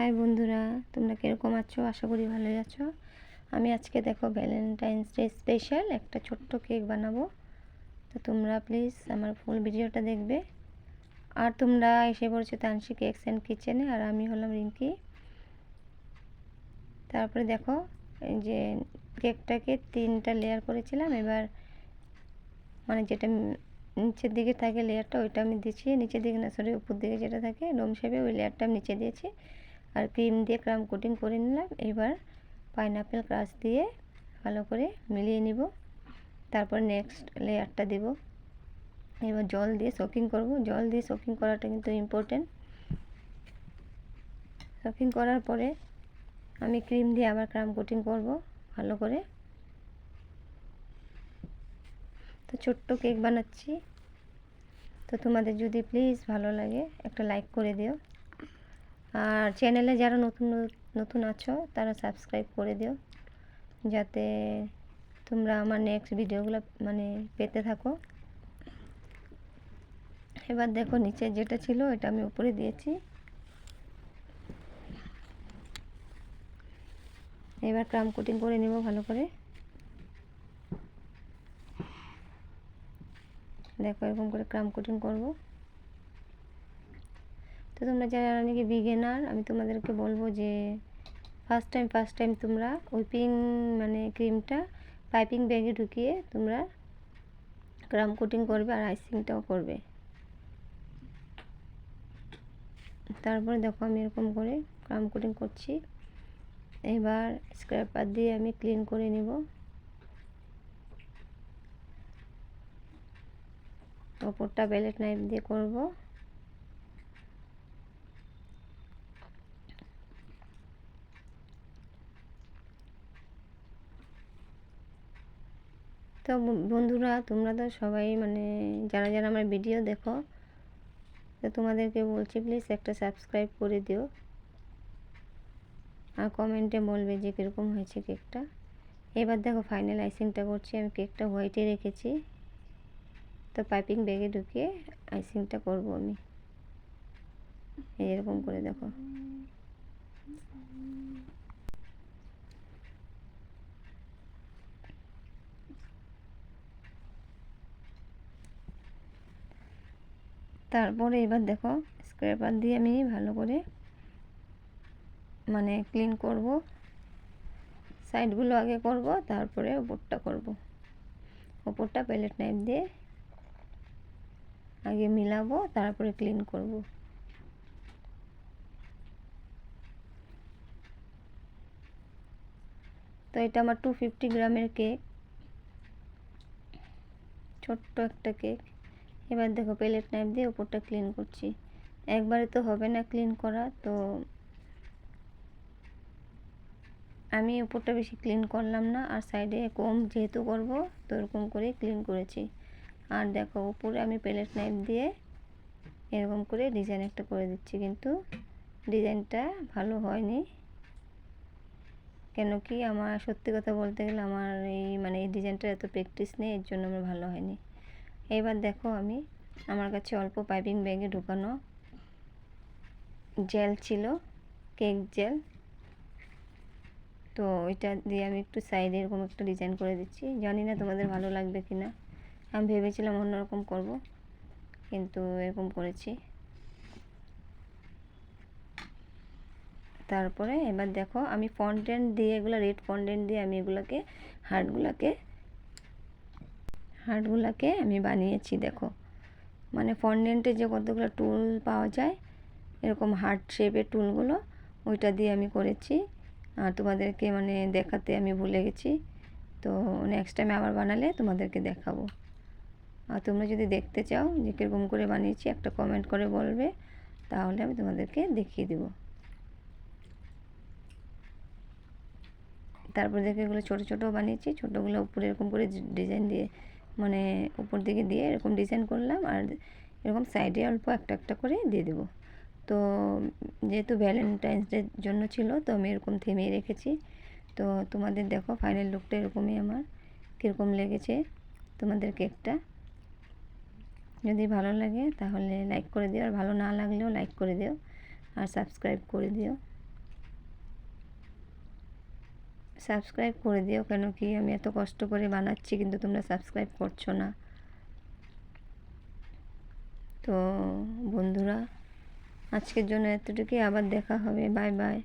High বন্ধুরা, তোমরা কীরকম আছো? আশা করি ভালোই আছো। আমি আজকে দেখো ভ্যালেন্টাইন্স ডে স্পেশাল একটা ছোট্ট কেক বানাবো। তো তোমরা প্লিজ আমার ফুল ভিডিওটা দেখবে। আর তোমরা এসে পড়ছো তানসি কেকস অ্যান্ড কিচেনে আর আমি হলাম রিঙ্কি তারপরে দেখো যে কেকটাকে তিনটা লেয়ার করেছিলাম। এবার মানে যেটা নিচের দিকে থাকে লেয়ারটা ওইটা আমি দিচ্ছি। নিচের দিকে না সরি উপর দিকে যেটা থাকে ডোম শেপে ওই লেয়ারটা আমি নিচে দিয়েছি। আর ক্রিম দিয়ে ক্রাম কোটিং করে নিলাম। এবার পাইনাপেল ক্রাশ দিয়ে ভালো করে মিলিয়ে নিব। তারপর নেক্সট লেয়ারটা দেব। এবার জল দিয়ে সোকিং করব। জল দিয়ে সোকিং করাটা কিন্তু ইম্পর্টেন্ট শকিং করার পরে আমি ক্রিম দিয়ে আবার ক্রাম কোটিং করব ভালো করে। তো ছোট্ট কেক বানাচ্ছি। তো তোমাদের যদি প্লিজ ভালো লাগে একটা লাইক করে দিও। আর চ্যানেলে যারা নতুন নতুন আছো, তারা সাবস্ক্রাইব করে দিও। যাতে তোমরা আমার নেক্সট ভিডিওগুলো মানে পেতে থাকো। এবার দেখো নিচে যেটা ছিল এটা আমি উপরে দিয়েছি। এবার ক্রাম কোটিং করে নেব ভালো করে। দেখো এরকম করে ক্রাম কোটিং করব। তো তোমরা যারা নাকি বিগেনার আমি তোমাদেরকে বলব যে ফার্স্ট টাইম ফার্স্ট টাইম তোমরা উইপিং মানে ক্রিমটা পাইপিং ব্যাগে ঢুকিয়ে তোমরা ক্রাম কোটিং করবে আর আইসিংটাও করবে। তারপরে দেখো আমি এরকম করে ক্রাম কোটিং করছি। এবার স্ক্র্যাপার দিয়ে আমি ক্লিন করে নেব। ওপরটা ব্যালেট নাইফ দিয়ে করব। তো বন্ধুরা, তোমরা তো সবাই মানে যারা যারা আমার ভিডিও দেখো, তো তোমাদেরকে বলছি প্লিজ একটা সাবস্ক্রাইব করে দিও। আর কমেন্টে বলবে যে কীরকম হয়েছে কেকটা এবার দেখো ফাইনাল আইসিংটা করছি। আমি কেকটা হোয়াইটে রেখেছি। তো পাইপিং ব্যাগে ঢুকিয়ে আইসিংটা করব আমি। এরকম করে দেখো। তারপরে এবার দেখো স্ক্র্যাপার দিয়ে আমি ভালো করে মানে ক্লিন করব। সাইডগুলো আগে করব, তারপরে ওপরটা করব। ওপরটা প্যালেট নাইফ দিয়ে আগে মিলাবো, তারপরে ক্লিন করব। তো এটা আমার টু ফিফটি গ্রামের কেক ছোট্ট একটা কেক এবার দেখো প্লেট নাইফ দিয়ে উপরটা ক্লিন করছি। একবারে তো হবে না ক্লিন করা, তো আমি উপরটা বেশি ক্লিন করলাম না, আর সাইডে কম যেহেতু করব, তো এরকম করে ক্লিন করেছি। আর দেখো, উপরে আমি প্লেট নাইফ দিয়ে এরকম করে ডিজাইন একটা করে দিচ্ছি, কিন্তু ডিজাইনটা ভালো হয়নি। কেন কি আমার, সত্যি কথা বলতে গেলে আমার এই মানে এই ডিজাইনটার এত প্র্যাকটিস নেই, এর জন্য আমার ভালো হয়নি। এবার দেখো আমি আমার কাছে অল্প পাইপিং ব্যাগে ঢুকানো জেল ছিল, কেক জেল। তো ওইটা দিয়ে আমি একটু সাইডে এরকম একটা ডিজাইন করে দিচ্ছি। জানি না তোমাদের ভালো লাগবে কি না আমি ভেবেছিলাম অন্যরকম করব, কিন্তু এরকম করেছি। তারপরে এবার দেখো আমি ফন্টেন্ট দিয়ে এগুলো রেড ফন্টেন্ট দিয়ে আমি এগুলোকে হার্টগুলোকে হার্টগুলোকে আমি বানিয়েছি, দেখো। মানে ফন্ডেন্টে যে কতগুলো টুল পাওয়া যায়, এরকম হার্ট শেপের টুলগুলো ওইটা দিয়ে আমি করেছি। আর তোমাদেরকে মানে দেখাতে আমি ভুলে গেছি। তো নেক্সট টাইম আবার বানালে তোমাদেরকে দেখাবো। আর তোমরা যদি দেখতে চাও যে কীরকম করে বানিয়েছি, একটা কমেন্ট করে বলবে, তাহলে আমি তোমাদেরকে দেখিয়ে দেবো। তারপর দেখে এগুলো ছোটো ছোটো বানিয়েছি, ছোটোগুলো উপরে এরকম করে ডিজাইন দিয়ে মানে উপর দিকে দিয়ে এরকম ডিজাইন করলাম আর এরকম সাইডে অল্প একটা একটা করে দিয়ে দেবো। তো যেহেতু ভ্যালেন্টাইন্স ডের জন্য ছিল, তো আমি এরকম থেমেই রেখেছি। তো তোমাদের দেখো ফাইনাল লুকটা এরকমই আমার, কীরকম লেগেছে তোমাদের কেকটা যদি ভালো লাগে তাহলে লাইক করে দিও, আর ভালো না লাগলেও লাইক করে দিও, আর সাবস্ক্রাইব করে দিও। সাবস্ক্রাইব করে দিও কেন কি? আমি এত কষ্ট করে বানাচ্ছি কিন্তু তোমরা সাবস্ক্রাইব করছ না। তো বন্ধুরা, আজকের জন্য এতটুকুই। আবার দেখা হবে। Bye bye.